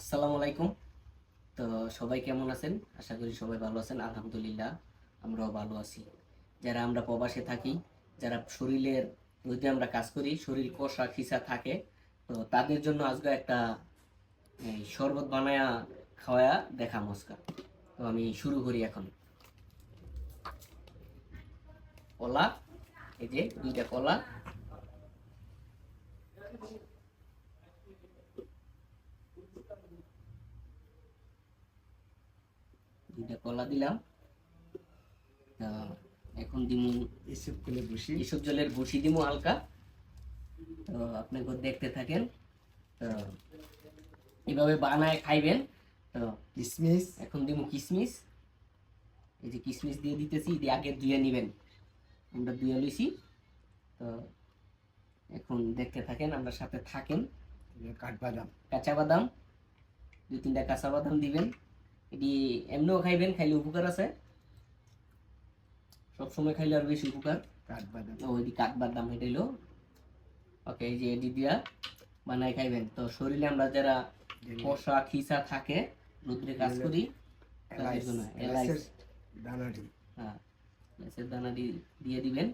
আসসালামু আলাইকুম। তো সবাই কেমন আছেন? আশা করি সবাই ভালো আছেন, আলহামদুলিল্লাহ, আমরাও ভালো আছি। যারা আমরা প্রবাসে থাকি, যারা শরীরের যদি আমরা কাজ করি, শরীর কষা খিসা থাকে, তো তাদের জন্য আজকে একটা শরবত বানায়া খাওয়া দেখা মস্কা তো আমি শুরু করি এখন। কলা, এই যে দুইটা কলা। দুইটা কলা দিলাম। তা এখন দিমু এসব খুলে বসি। এসব জলের বসি দিমু হালকা। তো আপনাকে দেখতে থাকেন। তো এভাবে বানায় খাইবেন। তো কিসমিস। এখন দিমু কিশমিশ এই যে কিশমিশ দিয়ে দিতেছি দিয়ে আগে ধুয়ে নিবেন। আমরা ধুয়ে লইছি। তো এখন দেখতে থাকেন আমরা সাথে থাকেন। কাঠবাদাম। কাঁচা বাদাম। দুই তিনটা কাঁচা বাদাম দিবেন। এটি এমনিও খাইবেন খাইলে উপকার আছে। সবসময় খাইলে আর বেশি উপকার। কাঠবাদাম। ওই কাঠ বাদাম হেঁটেলো। ওকে এই যে এটি দিয়া বানাই খাইবেন। তো শরীরে আমরা যারা কষা খিসা থাকে রুদ্রে কাজ করি দানাটি হ্যাঁ দিয়ে দিবেন।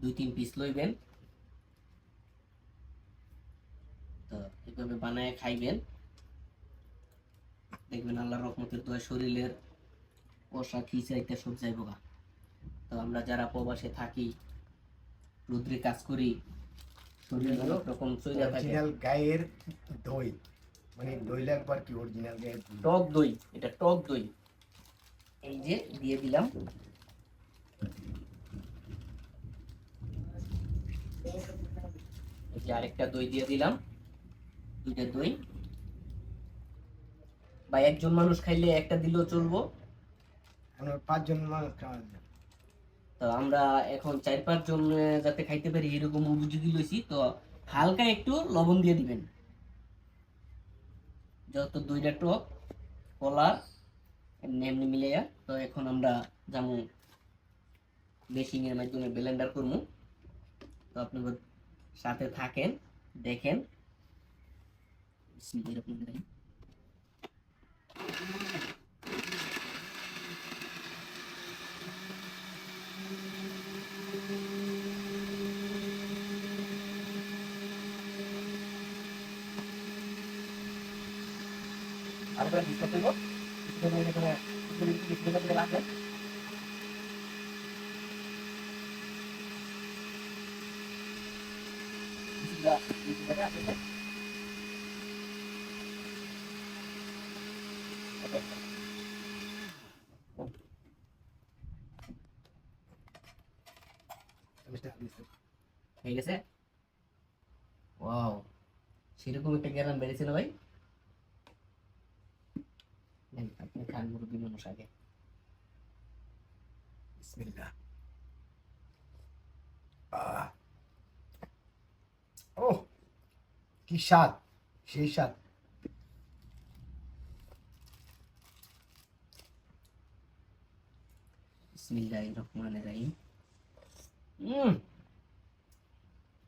দুই তিন পিস লইবেন তো এভাবে বানায় খাইবেন? দেখবেন আল্লাহ রহমতের দোয়া শরীরের কষা খিচাইতে সব যাইব গা। তো আমরা যারা প্রবাসে থাকি রুদ্রে কাজ করি শরীর অনেক রকম থাকে। গায়ের দই। মানে দই লাগবার কি অরিজিনাল গায়ের। টক দই এটা টক দই। এই যে দিয়ে দিলাম। আরেকটা দই দিয়ে দিলাম। দুইটা দই। বা একজন মানুষ খাইলে একটা দিলেও চলবো। আমরা পাঁচজন মানুষ খাওয়া তো আমরা এখন চার পাঁচ জন যাতে খাইতে পারি এরকম উপযোগী লইছি তো হালকা একটু লবণ দিয়ে দিবেন। যত দুইটা টক কলা এমনি এমনি মিলাইয়া তো এখন আমরা যেমন বেশিং এর মাধ্যমে ব্লেন্ডার করব তো আপনি সাথে থাকেন দেখেন। বিসমিল্লাহির রহমানির রহিম। আরেকবার ডিসকাস করব কিছুক্ষণ এখানে করে কিছুক্ষণ করে রাখবেন বিসমিল্লাহ, বিসমিল্লাহ, আসলে। Okay. জিনিসটা দিছে। সেরকম একটা গ্যারান বেড়েছে ভাই। আপনি খান মুরব্বী মানুষ আগে। ও কি স্বাদ, সেই স্বাদ। বিসমিল্লাহির রহমানির রহিম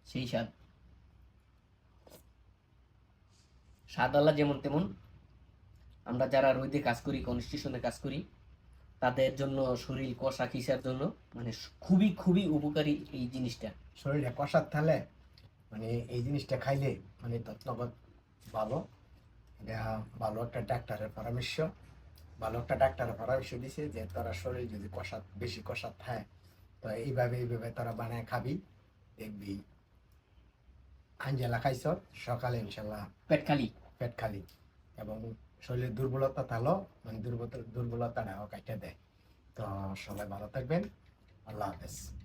সেই স্বাদ। স্বাদ আল্লাহ যেমন তেমন। আমরা যারা রোদে কাজ করি কনস্টিটিউশনে কাজ করি তাদের জন্য শরীর কষা খিসার জন্য? মানে খুবই খুবই উপকারী এই জিনিসটা। শরীরে কষার থালে মানে এই জিনিসটা খাইলে মানে তত্ত্বগত ভালো এটা ভালো একটা ডাক্তারের পরামর্শ। ভালো একটা ডাক্তারের পরামর্শ দিছে যে তোরা শরীর যদি কষা বেশি কষা থাকে তো এইভাবে এইভাবে তোরা বানায় খাবি দেখবি। আঞ্জেলা খাইছ সকালে ইনশাল্লাহ পেট খালি? পেট খালি। এবং শরীরের দুর্বলতা তালো মানে দুর্বলতা দুর্বলতাটাও কাটিয়ে দেয়। তো সবাই ভালো থাকবেন। আল্লাহ হাফেজ।